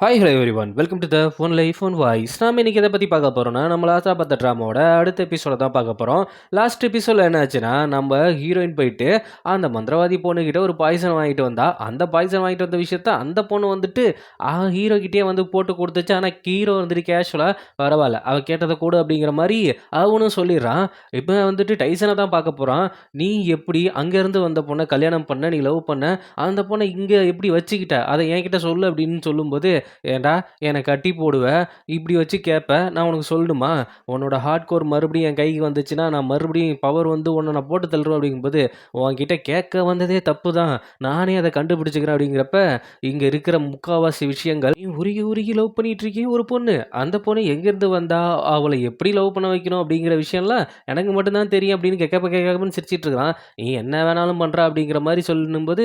Hi hello everyone welcome to the phone life phone voice நாம் இன்றைக்கி எதை பற்றி பார்க்க போகிறோம்னா நம்ம லாஸ்ட்டாக பார்த்த ட்ராமாவோட அடுத்த எபிசோட தான் பார்க்க போகிறோம் லாஸ்ட் எபிசோடில் என்ன ஆச்சுன்னா நம்ம ஹீரோயின் போயிட்டு அந்த மந்திரவாதி பொண்ணுக்கிட்ட ஒரு பாய்சன் வாங்கிட்டு வந்தா அந்த பாய்சன் வாங்கிட்டு வந்த விஷயத்த அந்த பொண்ணு வந்துட்டு ஆ ஹீரோக்கிட்டே வந்து போட்டு கொடுத்துச்சு. ஆனால் ஹீரோ வந்துட்டு கேஷுவலாக பரவாயில்ல அவள் கேட்டதை கூட அப்படிங்கிற மாதிரி அவனும் சொல்லிடுறான். இப்போ வந்துட்டு டைசனை தான் பார்க்க போகிறான் நீ எப்படி அங்கேருந்து வந்த பொண்ணை கல்யாணம் பண்ண நீ லவ் பண்ண அந்த பொண்ணை இங்கே எப்படி வச்சுக்கிட்ட அதை என்கிட்ட சொல்லு அப்படின்னு சொல்லும்போது ஏன்டா என்னை கட்டி போடுவ? இப்படி வச்சு கேட்ப நான் உனக்கு சொல்லணுமா? உன்னோட ஹார்ட் கோர் மறுபடியும் என் கைக்கு வந்துச்சுன்னா நான் மறுபடியும் பவர் வந்து உன்னை நான் போட்டு தள்ளுறேன் அப்படிங்கும்போது உன்கிட்ட கேட்க வந்ததே தப்பு தான் நானே அதை கண்டுபிடிச்சிக்கிறேன் அப்படிங்கிறப்ப இங்கே இருக்கிற முக்காவாசி விஷயங்கள் நீ உருகி உருகி லவ் பண்ணிட்டு இருக்கேன் ஒரு பொண்ணு. அந்த பொண்ணு எங்கேருந்து வந்தா? அவளை எப்படி லவ் பண்ண வைக்கணும் அப்படிங்கிற விஷயம்லாம் எனக்கு மட்டும்தான் தெரியும் அப்படின்னு கேட்கப்ப கேட்கப்பன்னு சிரிச்சிட்டு இருக்கான். நீ என்ன வேணாலும் பண்ணுறா அப்படிங்கிற மாதிரி சொல்லும்போது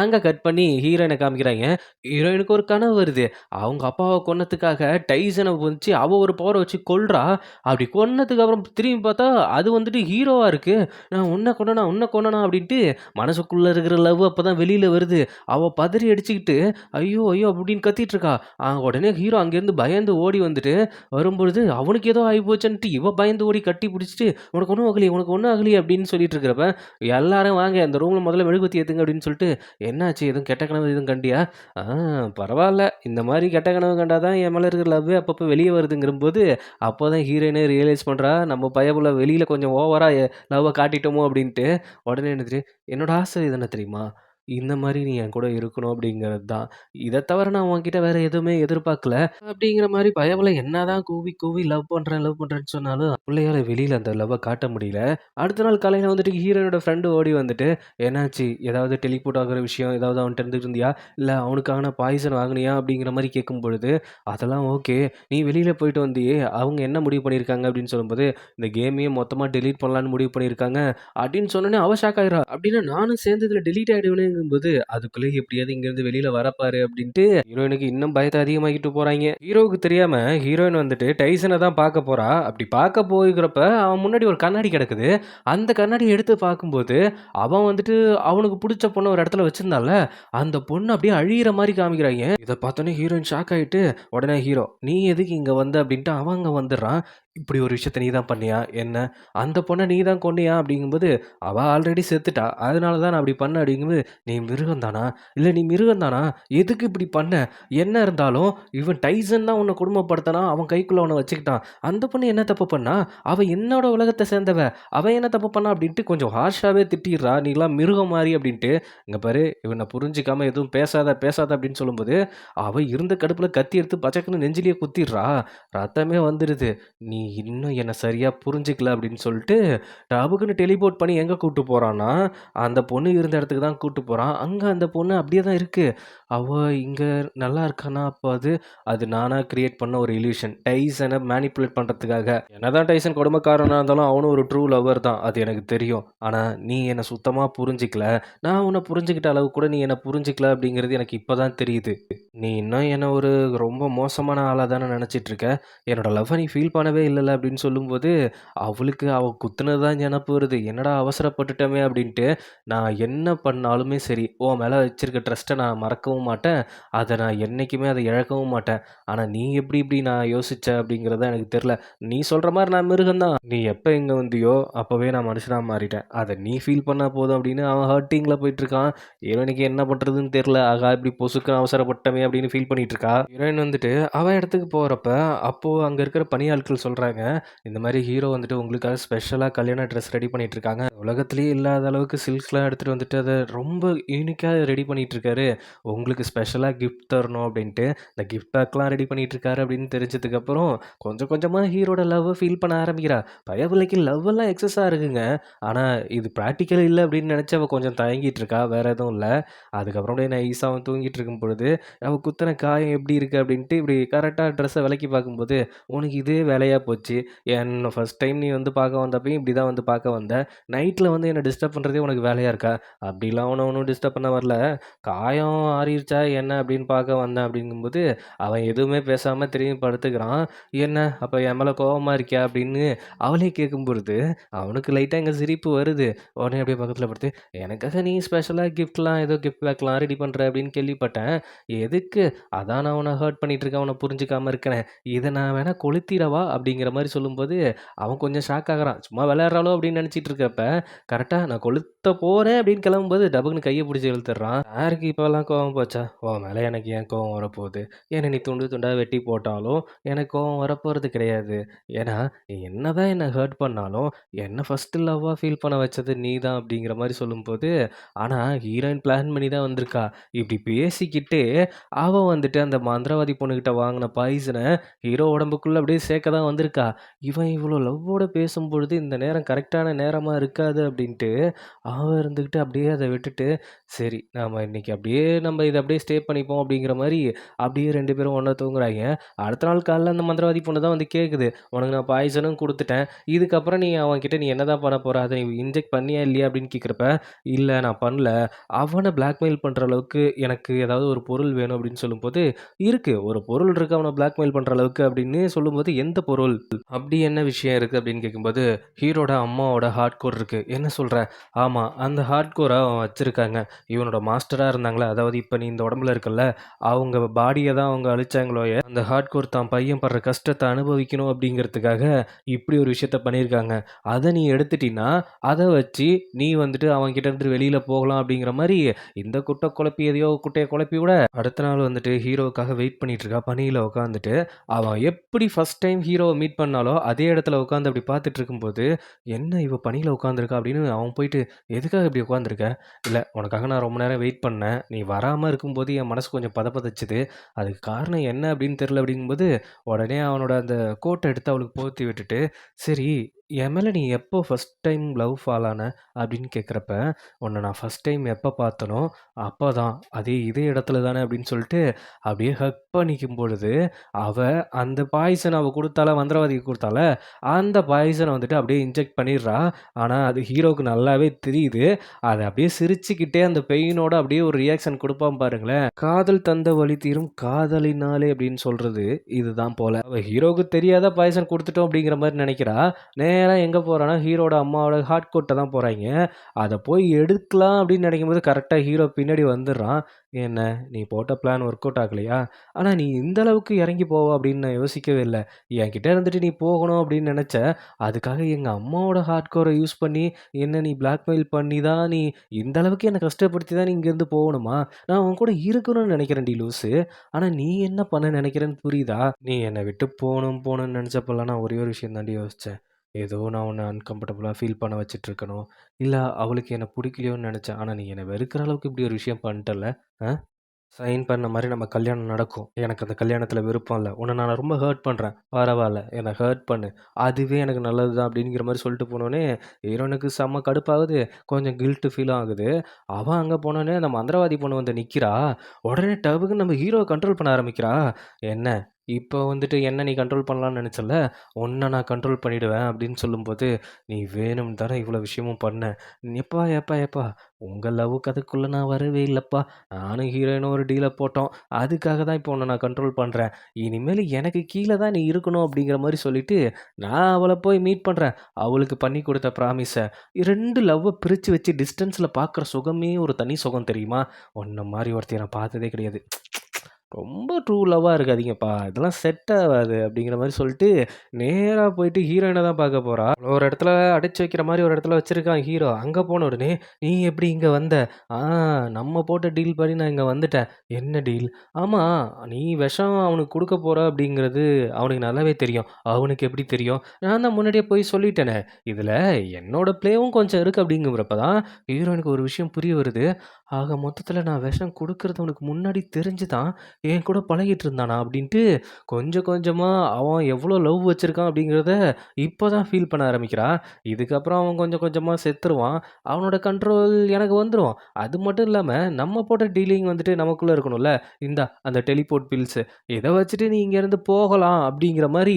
அங்கே கட் பண்ணி ஹீரோயினை காமிக்கிறாங்க. ஹீரோயினுக்கு ஒரு கனவு வருது. அவங்க அப்பாவை கொன்னதுக்காக டைசனை வந்துச்சு அவள் ஒரு பவரை வச்சு கொல்றா. அப்படி கொன்னதுக்கு அப்புறம் திரும்பி பார்த்தா அது வந்துட்டு ஹீரோவாக இருக்குது நான் உன்னை கொண்டனா உன்னை கொண்டனா அப்படின்ட்டு மனசுக்குள்ளே இருக்கிற லவ் அப்போ தான் வெளியில் வருது. அவள் பதறி அடிச்சுக்கிட்டு ஐயோ ஐயோ அப்படின்னு கத்திட்டு இருக்கா. உடனே ஹீரோ அங்கேருந்து பயந்து ஓடி வந்துட்டு வரும்பொழுது அவனுக்கு ஏதோ ஆகி போச்சுன்ட்டு இவ பயந்து ஓடி கட்டி பிடிச்சிட்டு உனக்கு ஒன்றும் ஆகலையே உனக்கு ஒன்றும் ஆகலையே அப்படின்னு சொல்லிட்டு இருக்கிறப்ப எல்லாரும் வாங்க அந்த ரூமில் முதல்ல மெழுகுத்தி ஏற்றுங்க அப்படின்னு சொல்லிட்டு என்னாச்சு? எதுவும் கெட்ட கிழமை எதுவும் கண்டியா? ஆ பரவாயில்ல இந்த மாதிரி கெட்ட கனவு கண்டா தான் என் மேலே இருக்கிற லவ் அப்பப்போ வெளியே வருதுங்கிறபோது அப்போ தான் ஹீரோயினே ரியலைஸ் பண்ணுறா நம்ம பயபுல வெளியில் கொஞ்சம் ஓவராக லவ்வை காட்டிட்டோமோ அப்படின்ட்டு உடனே என்ன தெரியும் என்னோட ஆசை இது என்ன தெரியுமா? இந்த மாதிரி நீ என் கூட இருக்கணும் அப்படிங்கிறது தான். இதை தவிர நான் உன்கிட்ட வேற எதுவுமே எதிர்பார்க்கல. அப்படிங்கிற மாதிரி பயபுல என்னதான் கூவி கூவி லவ் பண்ணுறேன் லவ் பண்ணுறேன்னு சொன்னாலும் பிள்ளையால வெளியில் அந்த லவ்வை காட்ட முடியல. அடுத்த நாள் காலையில் வந்துட்டு ஹீரோனோட ஃப்ரெண்டு ஓடி வந்துட்டு என்னாச்சு? ஏதாவது டெலிபோர்ட் ஆகிற விஷயம் ஏதாவது அவன்கிட்ட இருந்துட்டு இருந்தியா இல்லை அவனுக்கான பாய்சன் வாங்கினியா? அப்படிங்கிற மாதிரி கேட்கும் பொழுது அதெல்லாம் ஓகே நீ வெளியில் போயிட்டு வந்தியே அவங்க என்ன முடிவு பண்ணியிருக்காங்க? அப்படின்னு சொல்லும்போது இந்த கேமையே மொத்தமாக டெலீட் பண்ணலான்னு முடிவு பண்ணியிருக்காங்க. அப்படின்னு சொன்னோன்னே அவ ஷாக் ஆயிரா அப்படின்னா நானும் சேர்ந்து இதில் டெலீட் அப்படிங்கும்போது அதுக்குள்ளே எப்படியாவது இங்கேருந்து வெளியில் வரப்பாரு அப்படின்ட்டு ஹீரோயினுக்கு இன்னும் பயத்தை அதிகமாகிட்டு போகிறாங்க ஹீரோவுக்கு தெரியாம ஹீரோயின் வந்துட்டு டைசனை தான் பார்க்க போறா. அப்படி பார்க்க போய்கிறப்ப அவன் முன்னாடி ஒரு கண்ணாடி கிடக்குது. அந்த கண்ணாடி எடுத்து பார்க்கும்போது அவன் வந்துட்டு அவனுக்கு பிடிச்ச பொண்ணை ஒரு இடத்துல வச்சிருந்தால அந்த பொண்ணு அப்படியே அழியிற மாதிரி காமிக்கிறாங்க. இதை பார்த்தோன்னே ஹீரோயின் ஷாக் ஆயிட்டு உடனே ஹீரோ நீ எதுக்கு இங்கே வந்த? அப்படின்ட்டு அவன் அங்கே வந்துடுறான். இப்படி ஒரு விஷயத்த நீ தான் பண்ணியா? என்ன? அந்த பொண்ணை நீ தான் கொன்னியா? அப்படிங்கும்போது அவள் ஆல்ரெடி செத்துட்டா. அதனால தான் நான் அப்படி பண்ண அப்படிங்கும்போது நீ மிருகம் தானா? இல்லை நீ மிருகம் தானா? எதுக்கு இப்படி பண்ண? என்ன இருந்தாலும் இவன் டைசன் தான் உன்னை குடும்பப்படுத்தனா அவன் கைக்குள்ளே அவனை வச்சுக்கிட்டான். அந்த பொண்ணு என்ன தப்பு பண்ணா? அவள் என்னோட உலகத்தை சேர்ந்தவ. அவன் என்ன தப்பு பண்ணா அப்படின்ட்டு கொஞ்சம் ஹார்ஷாகவே திட்டிடுறா. நீலாம் மிருகம் மாதிரி அப்படின்ட்டு. இங்கே பாரு இவனை புரிஞ்சிக்காமல் எதுவும் பேசாத பேசாத அப்படின்னு சொல்லும்போது அவள் இருந்த கடுப்பில் கத்தி எடுத்து பச்சக்குன்னு நெஞ்சிலேயே குத்திடுறா. ரத்தமே வந்துடுது நீ இன்னும் என்னை சரியாக புரிஞ்சிக்கல அப்படின்னு சொல்லிட்டு டபுக்குன்னு டெலிபோர்ட் பண்ணி எங்கே கூப்பிட்டு போகிறான்னா அந்த பொண்ணு இருந்த இடத்துக்கு தான் கூப்பிட்டு போகிறான் அங்கே அந்த பொண்ணு அப்படியே தான் இருக்குது அவள் இங்கே நல்லா இருக்கானா? அப்போ அது அது நானாக கிரியேட் பண்ண ஒரு இல்யூஷன் டைசனை மேனிப்புலேட் பண்ணுறதுக்காக என்னதான் டைசன் கொடுமைக்காரனாக இருந்தாலும் அவனும் ஒரு ட்ரூ லவர் தான். அது எனக்கு தெரியும். ஆனால் நீ என்னை சுத்தமாக புரிஞ்சிக்கல. நான் உன்னை புரிஞ்சுக்கிட்ட அளவு கூட நீ என்னை புரிஞ்சிக்கல அப்படிங்கிறது எனக்கு இப்போ தான் தெரியுது. நீ இன்னும் என்னை ஒரு ரொம்ப மோசமான ஆளாக தானே நினச்சிட்டு இருக்க. என்னோட லவ்வை நீ ஃபீல் பண்ணவே இல்லை. இல்லை அப்படின்னு சொல்லும்போது அவளுக்கு அவள் குத்துனது தான் நினப்பு வருது. என்னடா அவசரப்பட்டுட்டோமே அப்படின்ட்டு நான் என்ன பண்ணாலுமே சரி உன் மேலே வச்சிருக்க ட்ரஸ்ட்டை நான் மறக்கவும் மாட்டேன். அதை நான் என்றைக்குமே அதை இழக்கவும் மாட்டேன். ஆனால் நீ எப்படி இப்படி நான் யோசிச்ச? அப்படிங்கிறத எனக்கு தெரில நீ சொல்கிற மாதிரி நான் மிருகம்தான் நீ எப்போ இங்கே வந்தியோ அப்போவே நான் மனுஷனாக மாறிட்டேன். அதை நீ ஃபீல் பண்ணால் போதும் அப்படின்னு அவன் ஹர்ட்டிங்கில் போயிட்டுருக்கான். ஹீரோயினுக்கு என்ன பண்ணுறதுன்னு தெரில ஆகா இப்படி பொசுக்கு அவசரப்பட்டமே அப்படின்னு ஃபீல் பண்ணிட்டு இருக்கா ஹீரோயின் வந்துட்டு அவன் இடத்துக்கு போகிறப்ப அப்போது அங்கே இருக்கிற பணியாட்கள் சொல்கிறாங்க இந்த மாதிரி ஹீரோ வந்துட்டு உங்களுக்காக ஸ்பெஷலாக கல்யாண ட்ரெஸ் ரெடி பண்ணிகிட்ருக்காங்க இருக்காங்க இல்லாத அளவுக்கு சில்க்ஸ்லாம் எடுத்துகிட்டு வந்துட்டு அதை ரொம்ப யூனிக்காக ரெடி பண்ணிகிட்ருக்காரு உங்களுக்கு ஸ்பெஷலாக கிஃப்ட் தரணும் அப்படின்ட்டு இந்த கிஃப்ட் பேக்லாம் ரெடி பண்ணிகிட்ருக்காரு இருக்காரு அப்படின்னு தெரிஞ்சதுக்கப்புறம் கொஞ்சம் கொஞ்சமாக ஹீரோட லவ்வை ஃபீல் பண்ண ஆரம்பிக்கிறா. பயபிள்ளைக்கு லவ் எல்லாம் எக்ஸஸாக இருக்குங்க. ஆனால் இது ப்ராக்டிக்கல் இல்லை அப்படின்னு நினச்சி அவள் கொஞ்சம் தயங்கிட்டு இருக்கா வேறு எதுவும் இல்லை. அதுக்கப்புறம் அப்படியே நான் அவன் தூங்கிட்டு இருக்கும் பொழுது அவள் குத்தின காயம் எப்படி இருக்குது அப்படின்ட்டு இப்படி கரெக்டாக ட்ரெஸ்ஸை விலைக்கு பார்க்கும்போது உனக்கு இதே வேலையாக போச்சு. என்ன ஃபஸ்ட் டைம் நீ வந்து பார்க்க வந்தப்பையும் இப்படி தான் வந்து பார்க்க வந்த. நைட்டில் வந்து என்னை டிஸ்டர்ப் பண்ணுறதே உனக்கு வேலையாக இருக்கா? அப்படிலாம் அவனை ஒன்றும் டிஸ்டர்ப் பண்ண வரல. காயம் ஆறிடுச்சா என்ன அப்படின்னு பார்க்க வந்தேன் அப்படிங்கும்போது, அவன் எதுவுமே பேசாமல் திரும்பி படுத்துக்கிறான். என்ன அப்போ என் மேலே கோபமாக இருக்கியா? அப்படின்னு அவளே கேட்கும்பொழுது, அவனுக்கு லைட்டாக இங்கே சிரிப்பு வருது. உடனே அப்படியே பக்கத்தில் படுத்து, எனக்காக நீ ஸ்பெஷலாக கிஃப்ட்லாம் ஏதோ கிஃப்ட் பேக்லாம் ரெடி பண்ணுற அப்படின்னு கேள்விப்பட்டேன். எதுக்கு? அதான் நான் உன்ன ஹர்ட் பண்ணிகிட்ருக்கேன் இருக்கேன். உன்ன புரிஞ்சுக்காம இதை நான் வேணால் கொளுத்திடவா? அப்படிங்கிற மாதிரி சொல்லும்போது, அவன் கொஞ்சம் ஷாக் ஆகுறான். சும்மா விளையாடுறாளோ அப்படின்னு நினச்சிட்டு இருக்கப்ப, கரெக்டாக நான் கொளுத்த போகிறேன் அப்படின்னு கிளம்பும்போது, டபக்குன்னு கையை பிடிச்சி இழுத்துடுறான். யாருக்கு இப்போல்லாம் கோவம் போச்சா? உன் மேலே எனக்கு ஏன் கோவம் வரப்போகுது? ஏன்னா நீ துண்டு துண்டாக வெட்டி போட்டாலும், எனக்கு கோவம் வரப்போகிறது கிடையாது. ஏன்னா, நீ என்னதான் என்னை ஹர்ட் பண்ணாலும், என்னை ஃபஸ்ட்டு லவ்வாக ஃபீல் பண்ண வச்சது நீ தான் அப்படிங்கிற மாதிரி சொல்லும்போது, ஆனால் ஹீரோயின் பிளான் பண்ணி தான் வந்திருக்கா. இப்படி பேசிக்கிட்டே, அவன் வந்துட்டு அந்த மந்திரவாதி பொண்ணுக்கிட்ட வாங்கின பாய்சனை ஹீரோ உடம்புக்குள்ளே அப்படியே சேர்க்க தான் வந்திருக்கா. இருக்கா இவன் இவ்வளோ லவ்வோட பேசும்பொழுது, இந்த நேரம் கரெக்டான நேரமாக இருக்காது அப்படின்ட்டு, அவன் இருந்துக்கிட்டு அப்படியே அதை விட்டுட்டு, சரி நாம் இன்னைக்கு அப்படியே நம்ம இதை அப்படியே ஸ்டே பண்ணிப்போம் அப்படிங்கிற மாதிரி அப்படியே ரெண்டு பேரும் ஒன்றா தூங்குறாய்ங்க. அடுத்த நாள் காலைல அந்த மந்திரவாதி பொண்ணு தான் வந்து கேட்குது. "உனக்கு நான் பாய்சனும் கொடுத்துட்டேன் இதுக்கப்புறம் நீ அவன்கிட்ட நீ என்னதான் பண்ண போகிற அதை நீ இன்ஜெக்ட் பண்ணியா இல்லையா?" அப்படின்னு கேட்குறப்ப இல்லை நான் பண்ணல. அவனை பிளாக்மெயில் பண்ணுற அளவுக்கு எனக்கு ஏதாவது ஒரு பொருள் வேணும்." அப்படின்னு சொல்லும்போது, இருக்குது ஒரு பொருள் இருக்கு அவனை பிளாக்மெயில் பண்ணுற அளவுக்கு." அப்படின்னு சொல்லும்போது, "எந்த பொருள்? அப்படி என்ன விஷயம் இருக்கு?" அப்படின்னு கேட்கும்போது, ஹீரோட அம்மாவோட ஹார்ட் கோர் இருக்கு. "என்ன சொல்கிற "ஆமா. அந்த ஹார்ட் கோரை அவன் வச்சிருக்காங்க. இவனோட மாஸ்டரா இருந்தாங்கல்ல, அதாவது இப்போ நீ இந்த உடம்புல இருக்கல அவங்க பாடியை தான் அவங்க அழிச்சாங்களோயே அந்த ஹார்ட் கோர் தான் பையன் படுற கஷ்டத்தை அனுபவிக்கணும் அப்படிங்கிறதுக்காக, இப்படி ஒரு விஷயத்த பண்ணியிருக்காங்க. அதை நீ எடுத்துட்டீங்கன்னா அதை வச்சு நீ வந்துட்டு அவன்கிட்ட இருந்து வெளியில போகலாம்." அப்படிங்கிற மாதிரி இந்த குட்டை குழப்பி எதையோ குட்டைய குழப்பி விட, அடுத்த நாள் வந்துட்டு ஹீரோவுக்காக வெயிட் பண்ணிட்டு இருக்கா. பணியில் உட்காந்துட்டு. அவன் எப்படி ஃபர்ஸ்ட் டைம் ஹீரோவை மீட் பண்ணாலோ அதே இடத்துல உட்காந்து அப்படி பார்த்துட்டு இருக்கும்போது, "என்ன இவ பணியில் உட்காந்துருக்கா?" அப்படின்னு அவன் போயிட்டு, "எதுக்காக இப்படி உட்காந்துருக்க?" இல்லை உனக்காக நான் ரொம்ப நேரம் வெயிட் பண்ணேன். நீ வராமல் இருக்கும்போது என் மனசு கொஞ்சம் பதப்பதைச்சிது அதுக்கு காரணம் என்ன அப்படின்னு தெரில அப்படிங்கும்போது, உடனே அவனோட அந்த கோட்டை எடுத்து அவளுக்கு போர்த்தி விட்டுட்டு, "சரி, என் மேல நீ எப்போ ஃபர்ஸ்ட் டைம் லவ் ஃபால் ஆன?" அப்படின்னு கேட்குறப்ப "உன்ன நான் ஃபர்ஸ்ட் டைம் எப்ப பார்த்தனோ, அப்பதான். அதே இதே இடத்துல தானே." அப்படின்னு சொல்லிட்டு, அப்படியே ஹக் பண்ணிக்கும் பொழுது, அவ அந்த பாய்சன் அவ குடுத்தாள, மந்திரவாதிக்கு குடுத்தாள, அந்த பாய்சன வந்துட்டு அப்படியே இன்ஜெக்ட் பண்ணிடுறா. ஆனா, அது ஹீரோவுக்கு நல்லாவே தெரியுது. அத அப்படியே சிரிச்சுக்கிட்டே அந்த பெயினோட அப்படியே ஒரு ரியாக்ஷன் குடுப்பான் பாருங்களேன். "காதல் தந்த வலி தீரும் காதலினாலே" அப்படின்னு சொல்றது இதுதான் போல. அவ ஹீரோவுக்கு தெரியாத பாய்சன் குடுத்துட்டோம் அப்படிங்கிற மாரி நே நேராக எங்கே போகிறானா ஹீரோட அம்மாவோட ஹார்ட் கோட்டை தான் போகிறாங்க அதை போய் எடுக்கலாம் அப்படின்னு நினைக்கும் போது கரெக்டாக ஹீரோ பின்னாடி வந்துடுறான். "என்ன நீ போட்ட பிளான் ஒர்க் அவுட் ஆகலையா? ஆனால் நீ இந்த அளவுக்கு இறங்கி போவ அப்படின்னு நான் யோசிக்கவே இல்லை என்கிட்ட இருந்துட்டு நீ போகணும் அப்படின்னு நினச்ச அதுக்காக எங்கள் அம்மாவோட ஹார்ட் கோரை யூஸ் பண்ணி, என்ன நீ பிளாக்மெயில் பண்ணி தான் நீ இந்த அளவுக்கு என்னை கஷ்டப்படுத்தி தான் நீ இங்கேருந்து போகணுமா? நான் உன் கூட இருக்கணும்னு நினைக்கிறேன் டி லூஸு ஆனால் நீ என்ன பண்ண நினைக்கிறேன்னு புரியுதா? நீ என்னை விட்டு போகணும் போகணும்னு நினச்சப்பெல்லாம் நான் ஒரே ஒரு விஷயம் தாண்டி யோசிச்சேன். ஏதோ நான் உன்னை அன்கம்ஃபர்டபுளாக ஃபீல் பண்ண வச்சுட்டு இல்லை அவளுக்கு என்னை பிடிக்கலையோன்னு நினச்சேன் ஆனால் நீ என்னை வெறுக்கிற அளவுக்கு இப்படி ஒரு விஷயம் பண்ணிட்டல்ல. ஆ? சைன் பண்ண மாதிரி நம்ம கல்யாணம் நடக்கும். எனக்கு அந்த கல்யாணத்தில் விருப்பம் இல்லை உன்னை நான் ரொம்ப ஹர்ட் பண்ணுறேன் பரவாயில்ல என்னை ஹர்ட் பண்ணு. அதுவே எனக்கு நல்லது தான் அப்படிங்கிற மாதிரி சொல்லிட்டு போனோடனே ஹீரோனுக்கு செம்ம கடுப்பாகுது. கொஞ்சம் கில்ட்டு ஃபீல் ஆகுது. அவன் அங்கே போனோடனே அந்த மந்திரவாதி பொண்ணு வந்து நிற்கிறா உடனே டவுக்கு நம்ம ஹீரோவை கண்ட்ரோல் பண்ண ஆரம்பிக்கிறா. "என்ன? இப்போ வந்துட்டு என்ன நீ கண்ட்ரோல் பண்ணலாம்னு நினச்சல ஒன்றை நான் கண்ட்ரோல் பண்ணிவிடுவேன் அப்படின்னு சொல்லும்போது, "நீ வேணும்னு தானே இவ்வளோ விஷயமும் பண்ண." "எப்பா, எப்பா, எப்பா உங்கள் லவ் கதைக்குள்ளே நான் வரவே இல்லைப்பா நானும் ஹீரோயினும் ஒரு டீலை போட்டோம். அதுக்காக தான் இப்போ உன்னை நான் கண்ட்ரோல் பண்ணுறேன் இனிமேல் எனக்கு கீழே தான் நீ இருக்கணும்." அப்படிங்கிற மாதிரி சொல்லிவிட்டு நான் அவளை போய் மீட் பண்ணுறேன் அவளுக்கு பண்ணி கொடுத்த ப்ராமிஸை ரெண்டு லவ்வை பிரித்து வச்சு டிஸ்டன்ஸில் பார்க்குற சுகமே ஒரு தனி சுகம் தெரியுமா? உன்ன மாதிரி ஒருத்திய நான் பார்த்ததே கிடையாது. ரொம்ப ட்ரூ லவ்வாக இருக்காதீங்கப்பா. இதெல்லாம் செட் ஆகாது அப்படிங்கிற மாதிரி சொல்லிட்டு, நேராக போயிட்டு ஹீரோயினை தான் பார்க்க போகிறா ஒரு இடத்துல அடைச்சி வைக்கிற மாதிரி ஒரு இடத்துல வச்சுருக்கான் ஹீரோ. அங்கே போன உடனே, "நீ எப்படி இங்கே வந்த?" "ஆ நம்ம போட்ட டீல் படி நான் இங்கே வந்துட்டேன்." "என்ன டீல்?" ஆமாம் நீ விஷம் அவனுக்கு கொடுக்க போகிற அப்படிங்கிறது அவனுக்கு நல்லாவே தெரியும்." "அவனுக்கு எப்படி தெரியும்?" "நான் தான் முன்னாடியே போய் சொல்லிட்டேனே." இதில் என்னோட ப்ளேவும் கொஞ்சம் இருக்குது அப்படிங்கிறப்ப தான் ஹீரோயினுக்கு ஒரு விஷயம் புரிய வருது. ஆக மொத்தத்தில் நான் விஷம் கொடுக்கறது அவனுக்கு முன்னாடி தெரிஞ்சு தான் என் கூட பழகிட்டு இருந்தானா அப்படின்ட்டு கொஞ்சம் கொஞ்சமாக அவன் எவ்வளோ லவ் வச்சிருக்கான் அப்படிங்கிறத இப்போ தான் ஃபீல் பண்ண ஆரம்பிக்கிறான் இதுக்கப்புறம் அவன் கொஞ்சம் கொஞ்சமாக செத்துருவான். அவனோட கண்ட்ரோல் எனக்கு வந்துடும் அது மட்டும் இல்லாமல் நம்ம போட்ட டீலிங் வந்துட்டு நமக்குள்ளே இருக்கணும்ல. இந்தா அந்த டெலிபோர்ட் பில்ஸு இதை வச்சுட்டு நீ இங்கேருந்து போகலாம் அப்படிங்கிற மாதிரி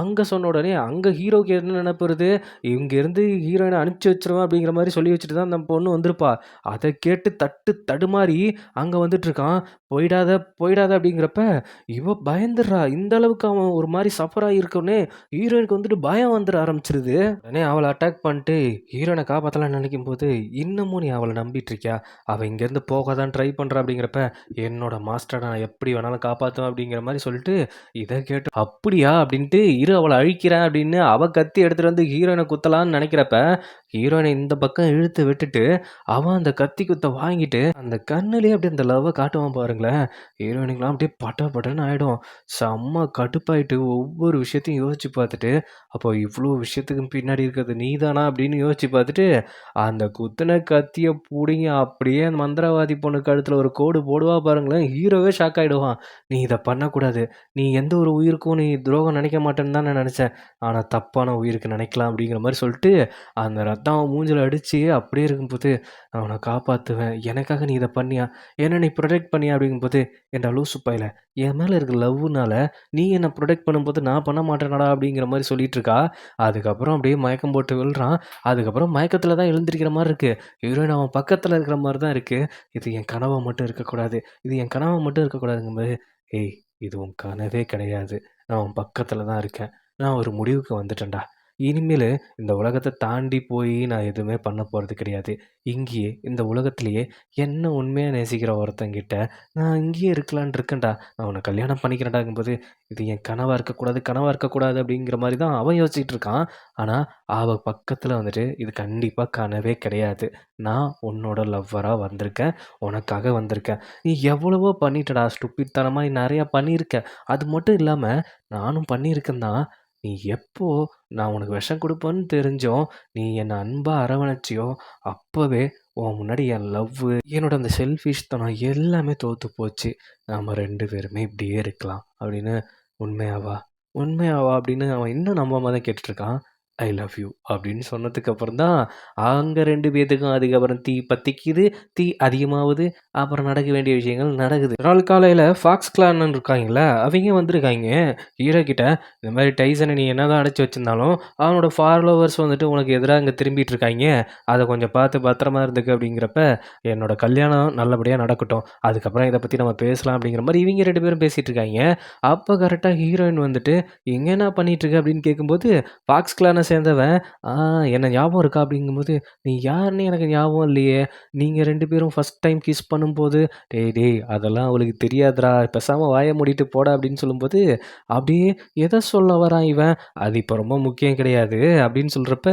அங்கே சொன்ன உடனே அங்கே ஹீரோக்கு என்ன நினைப்புறது இங்கேருந்து ஹீரோயினை அனுப்பிச்சி வச்சிருவேன் அப்படிங்கிற மாதிரி சொல்லி வச்சுட்டு தான் அந்த பொண்ணு வந்திருப்பா. அதை கேட்டு தட்டு தடுமாறி அங்கே வந்துட்டுருக்கான். போயிடாத, போயிடாத அப்படிங்கிறப்ப, இவ பயந்துடுறா இந்த அளவுக்கு அவன் ஒரு மாதிரி சஃபர் ஆகியிருக்கோனே, ஹீரோயினுக்கு வந்துட்டு பயம் வந்துட ஆரம்பிச்சிருது உடனே அவளை அட்டாக் பண்ணிட்டு ஹீரோயின காப்பாத்தலாம்னு நெனைக்கும்போது, இன்னமும் நீ அவளை நம்பிட்டு இருக்கியா? அவள் இங்கேருந்து போக தான் ட்ரை பண்றா அப்படிங்கிறப்ப, என்னோட மாஸ்டரை நான் எப்படி வேணாலும் காப்பாற்றுவேன் அப்படிங்கிற மாதிரி சொல்லிட்டு, இதை கேட்டு அப்படியா அப்படின்ட்டு இரு அவளை அழிக்கிறேன் அப்படின்னு அவ கத்தி எடுத்துட்டு வந்து ஹீரோயினை குத்தலாம்னு நினைக்கிறப்ப ஹீரோயினை இந்த பக்கம் இழுத்து விட்டுட்டு, அவன் அந்த கத்தி குத்த வாங்கிட்டு, அந்த கண்ணுலேயே அப்படியே அந்த லவ்வ காட்டுவான் பாருங்களேன். ஹீரோயின் பண்ணிக்கலாம் அப்படியே பட படன்னு ஆயிடும். செம்ம கடுப்பாயிட்டு ஒவ்வொரு விஷயத்தையும் யோசிச்சு பார்த்துட்டு, அப்போ இவ்வளோ விஷயத்துக்கு பின்னாடி இருக்கிறது நீதானா அப்படின்னு யோசிச்சு பார்த்துட்டு, அந்த குத்துன கத்தியை பிடிங்க அப்படியே அந்த மந்திரவாதி பொண்ணு கழுத்தில் ஒரு கோடு போடுவா பாருங்களேன், ஹீரோவே ஷாக் ஆயிடுவான். "நீ இதை பண்ணக்கூடாது. நீ எந்த ஒரு உயிருக்கும் நீ துரோகம் நினைக்க மாட்டேன்னு தான் நான் நினச்சேன் ஆனா தப்பான உயிருக்கு நினைக்கலாம்." அப்படிங்கிற மாதிரி சொல்லிட்டு, அந்த ரத்தம் அவன் அடித்து அப்படியே இருக்கும்போது, "நான் உன்னை காப்பாற்றுவேன் எனக்காக நீ இதை பண்ணியா? என்ன நீ ப்ரொடெக்ட் பண்ணியா?" அப்படிங்கும்போது, "ஏன்டா லூசு பையில என் மேலே இருக்க லவ்வுனால நீ என்னை ப்ரொடெக்ட் பண்ணும்போது நான் பண்ண மாட்டேனடா அப்படிங்கிற மாதிரி சொல்லிட்டு இருக்கா அதுக்கப்புறம் அப்படியே மயக்கம் போட்டு விழுறான். அதுக்கப்புறம் மயக்கத்தில் தான் எழுந்திரிக்கிற மாதிரி இருக்கு. ஹீரோயின் அவன் பக்கத்தில் இருக்கிற மாதிரி தான் இருக்கு. இது என் கனவை மட்டும் இருக்கக்கூடாது. இது என் கனவை மட்டும் இருக்கக்கூடாதுங்கும்போது, "ஏய்! இது உன் கனவே கிடையாது. நான் உன் பக்கத்தில் தான் இருக்கேன். நான் ஒரு முடிவுக்கு வந்துட்டேன்டா. இனிமேல் இந்த உலகத்தை தாண்டி போய் நான் எதுவுமே பண்ண போகிறது கிடையாது. இங்கேயே இந்த உலகத்திலேயே என்ன உண்மையாக நேசிக்கிற ஒருத்தங்கிட்ட நான் இங்கேயே இருக்கலான் இருக்கேன்டா. நான் உன்னை கல்யாணம் பண்ணிக்கிறேன்டாங்கும்போது, இது என் கனவாக இருக்கக்கூடாது, கனவாக இருக்கக்கூடாது அப்படிங்கிற மாதிரி தான் அவன் யோசிச்சுட்டு இருக்கான். ஆனால் அவ பக்கத்தில் வந்துட்டு, "இது கண்டிப்பாக கனவே கிடையாது. நான் உன்னோட லவ்வராக வந்திருக்கேன். உனக்காக வந்திருக்கேன். நீ எவ்வளவோ பண்ணிட்டடா. ஸ்டூபிட் தனமா நீ நெறையா பண்ணியிருக்க. அது மட்டும் இல்லாமல் நானும் பண்ணியிருக்கேன் தான். நீ எப்போ நான் உனக்கு விஷம் கொடுப்பேன்னு தெரிஞ்சும், நீ என்னை அன்பாக அரவணைச்சியோ, அப்போவே உன் முன்னாடி என் லவ்வு, என்னோட அந்த செல்ஃபிஷ் தனம் எல்லாமே தோற்று போச்சு. நாம் ரெண்டு பேருமே இப்படியே இருக்கலாம்." அப்படின்னு, "உண்மையாவா? உண்மையாவா?" அப்படின்னு அவன் இன்னும் நம்பாம தான் கேட்டுட்ருக்கான் "ஐ லவ் யூ" அப்படின்னு சொன்னதுக்கு அப்புறம் தான், அங்கே ரெண்டு பேத்துக்கும் அதுக்கப்புறம் தீ பத்திக்கிது. தீ அதிகமாகுது அப்புறம் நடக்க வேண்டிய விஷயங்கள் நடக்குது. நாள் காலையில் ஃபாக்ஸ் கிளான்னு இருக்காங்களே அவங்க வந்திருக்காங்க ஹீரோ கிட்ட, "இந்த மாதிரி டைசனை நீ என்னதான் அடைச்சி வச்சிருந்தாலும், அவனோட ஃபாலோவர்ஸ் வந்துட்டு உனக்கு எதிராக அங்கே திரும்பிட்டு இருக்காங்க அதை கொஞ்சம் பார்த்து பத்திரமா இருந்துக்கு அப்படிங்கிறப்ப, "என்னோட கல்யாணம் நல்லபடியாக நடக்கட்டும். அதுக்கப்புறம் இதை பற்றி நம்ம பேசலாம்." அப்படிங்கிற மாதிரி இவங்க ரெண்டு பேரும் பேசிகிட்டு இருக்காங்க அப்போ கரெக்டாக ஹீரோயின் வந்துட்டு, "இங்க என்ன பண்ணிகிட்ருக்கு அப்படின்னு கேட்கும்போது, ஃபாக்ஸ் கிளான சேர்ந்தவன், "ஆ என்ன ஞாபகம் இருக்கா?" அப்படிங்கும்போது, "நீ யாருன்னு எனக்கு ஞாபகம் இல்லையே. நீங்க 2 பேரும் ஃபர்ஸ்ட் டைம் கிஸ் பண்ணும்போது" "டேய் டேய் அதெல்லாம் அவளுக்கு தெரியாதுடா. பேசாம வாய மூடிட்டு போடா." அப்படின்னு சொல்லும்போது, அப்படியே எத சொல்ல வரான் இவன்? "அது இப்போ ரொம்ப முக்கியம் கிடையாது." அப்படின்னு சொல்றப்ப,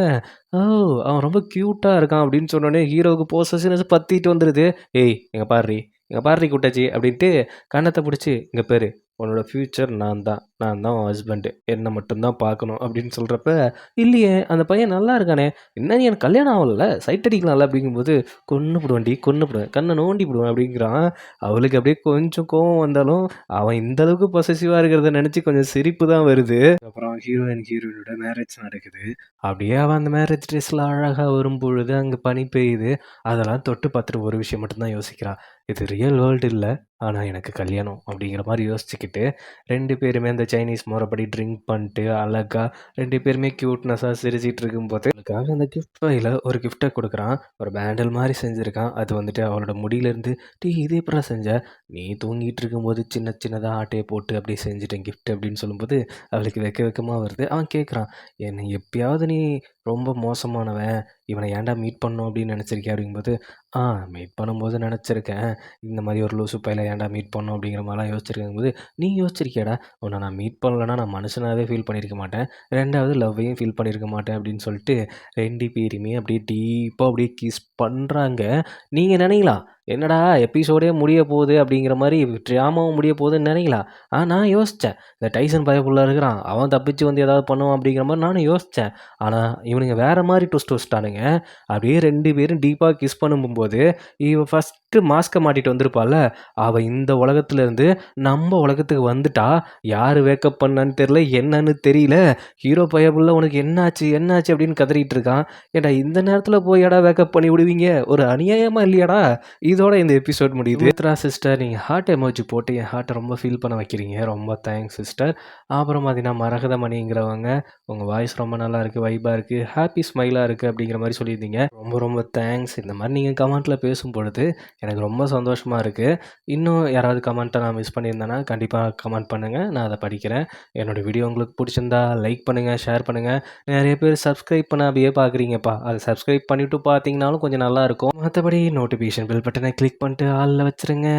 "ஓ! அவன் ரொம்ப கியூட்டா இருக்கான்." அப்படின்னு சொன்னோனே ஹீரோவுக்கு பொசசிவ்னஸ் பத்திட்டு வந்துருது. "ஏய் இங்க பார்ரி, இங்க பார்ரி குட்டச்சி." அப்படின்ட்டு கன்னத்த புடிச்சு, "இங்க பாரு. உன்னோட ஃப்யூச்சர் நான் தான். நான் தான் உன் ஹஸ்பண்ட். என்னை மட்டும்தான் பார்க்கணும்." அப்படின்னு சொல்கிறப்ப "இல்லையே அந்த பையன் நல்லா இருக்கானே. இன்னும் எனக்கு கல்யாணம் ஆகல சைட் அடிக்கலாம்ல." அப்படிங்கும்போது, கொன்று போடுவேன்டி கொன்று போடுவேன் கண்ணை நோண்டி போடுவேன் அப்படிங்கிறான். அவளுக்கு அப்படியே கொஞ்சம் கோவம் வந்தாலும், அவன் இந்த அளவுக்கு பொசசிவாக இருக்கிறத நினச்சி கொஞ்சம் சிரிப்பு தான் வருது. அப்புறம் ஹீரோயின், ஹீரோயினோட மேரேஜ் நடக்குது. அப்படியே அவன் அந்த மேரேஜ் ட்ரெஸ்ல அழகாக வரும்பொழுது, அங்கே பனி பெய்யுது. அதெல்லாம் தொட்டு பார்த்துட்டு ஒரு விஷயம் மட்டும்தான் யோசிக்கிறான் "இது ரியல் வேர்ல்டு இல்லை ஆனால் எனக்கு கல்யாணம்." அப்படிங்கிற மாதிரி யோசிச்சுக்கிட்டு, ரெண்டு பேருமே அந்த சைனீஸ் முறைப்படி ட்ரிங்க் பண்ணிட்டு, அழகாக ரெண்டு பேருமே க்யூட்னஸாக சிரிச்சிட்டு இருக்கும்போது, அவளுக்காக அந்த கிஃப்ட் பையில ஒரு கிஃப்ட்டை கொடுக்குறான் ஒரு பேண்டல் மாதிரி செஞ்சுருக்கான் அது வந்துட்டு அவளோட முடியிலேருந்து டீ இது எப்படா செஞ்ச?" "நீ தூங்கிட்டு இருக்கும்போது சின்ன சின்னதாக ஆட்டையை போட்டு அப்படியே செஞ்சுட்டேன் கிஃப்ட்." அப்படின்னு சொல்லும்போது, அவளுக்கு வெக்க வெக்கமாக வருது. அவன் கேட்குறான், என்னை எப்பயாவது நீ ரொம்ப மோசமானவன். இவனை ஏன்டா மீட் பண்ணணும் அப்படின்னு நினச்சிருக்கேன் அப்படிங்கும்போது, "ஆ மீட் பண்ணும்போது நினச்சிருக்கேன் இந்த மாதிரி ஒரு லூசு பையில ஏன்டா மீட் பண்ணும் அப்படிங்கிற மாதிரிலாம் யோசிச்சிருக்கேங்கும்போது, "நீ யோசிச்சிருக்கியாடா? உன்னை நான் மீட் பண்ணலன்னா நான் மனுஷனாகவே ஃபீல் பண்ணியிருக்க மாட்டேன். ரெண்டாவது லவ்வையும் ஃபீல் பண்ணியிருக்க மாட்டேன்." அப்படின்னு சொல்லிட்டு ரெண்டு பேருமே அப்படியே டீப்பாக அப்படியே கிஸ் பண்ணுறாங்க நீங்கள் நினைக்கலாம் "என்னடா எபிசோடே முடிய போகுது." அப்படிங்கிற மாதிரி ட்ராமாவும் முடிய போகுதுன்னு நெனைக்கலாம். ஆ நான் யோசித்தேன் இந்த டைசன் பயப்புள்ள இருக்கிறான். அவன் தப்பிச்சு வந்து ஏதாவது பண்ணுவான் அப்படிங்கிற மாதிரி நானும் யோசித்தேன் ஆனால் இவனுங்க வேறு மாதிரி ட்விஸ்ட் வச்சுட்டானுங்க. அப்படியே ரெண்டு பேரும் டீப்பாக கிஸ் பண்ணும்போது, இவன் ஃபஸ்ட் மாஸ்க்கை மாட்டிட்டு வந்திருப்பாள்ல, அவள் இந்த உலகத்துலேருந்து நம்ம உலகத்துக்கு வந்துட்டா, யார் வேக்கப் பண்ணான்னு தெரியல, என்னன்னு தெரியல. ஹீரோ பயபுள்ள "உனக்கு என்னாச்சு? என்னாச்சு?" அப்படின்னு கதறிட்டு இருக்கான். ஏன்டா இந்த நேரத்தில் போய் போயாடா வேக்கப் பண்ணி விடுவீங்க? ஒரு அநியாயமாக இல்லையாடா? இதோட இந்த எபிசோட் முடியுது. சுமித்ரா சிஸ்டர் நீங்கள் ஹார்ட் எமோஜி போட்டு என் ஹார்ட்டை ரொம்ப ஃபீல் பண்ண வைக்கிறீங்க. ரொம்ப தேங்க்ஸ் சிஸ்டர். அப்புறம் பார்த்தீங்கன்னா, மரகதமணிங்கிறவங்க, உங்கள் வாய்ஸ் ரொம்ப நல்லா இருக்குது வைபாக இருக்குது ஹாப்பி ஸ்மைலாக இருக்குது அப்படிங்கிற மாதிரி சொல்லியிருந்தீங்க. ரொம்ப ரொம்ப தேங்க்ஸ். இந்த மாதிரி நீங்கள் கமெண்ட்டில் பேசும் பொழுது எனக்கு ரொம்ப சந்தோஷமாக இருக்குது இன்னும் யாராவது கமெண்ட்டை நான் மிஸ் பண்ணியிருந்தேன்னா, கண்டிப்பாக கமெண்ட் பண்ணுங்கள் நான் அதை படிக்கிறேன். என்னோட வீடியோ உங்களுக்கு பிடிச்சிருந்தா லைக் பண்ணுங்கள் ஷேர் பண்ணுங்கள் நிறைய பேர் சப்ஸ்கிரைப் அப்படியே பார்க்குறீங்கப்பா. அதை சப்ஸ்கிரைப் பண்ணிவிட்டு பார்த்தீங்கனாலும் கொஞ்சம் நல்லாயிருக்கும் மற்றபடி நோட்டிஃபிகேஷன் பெல் பட்டன கிளிக் பண்ணிட்டு ஆளில் வச்சுருங்க.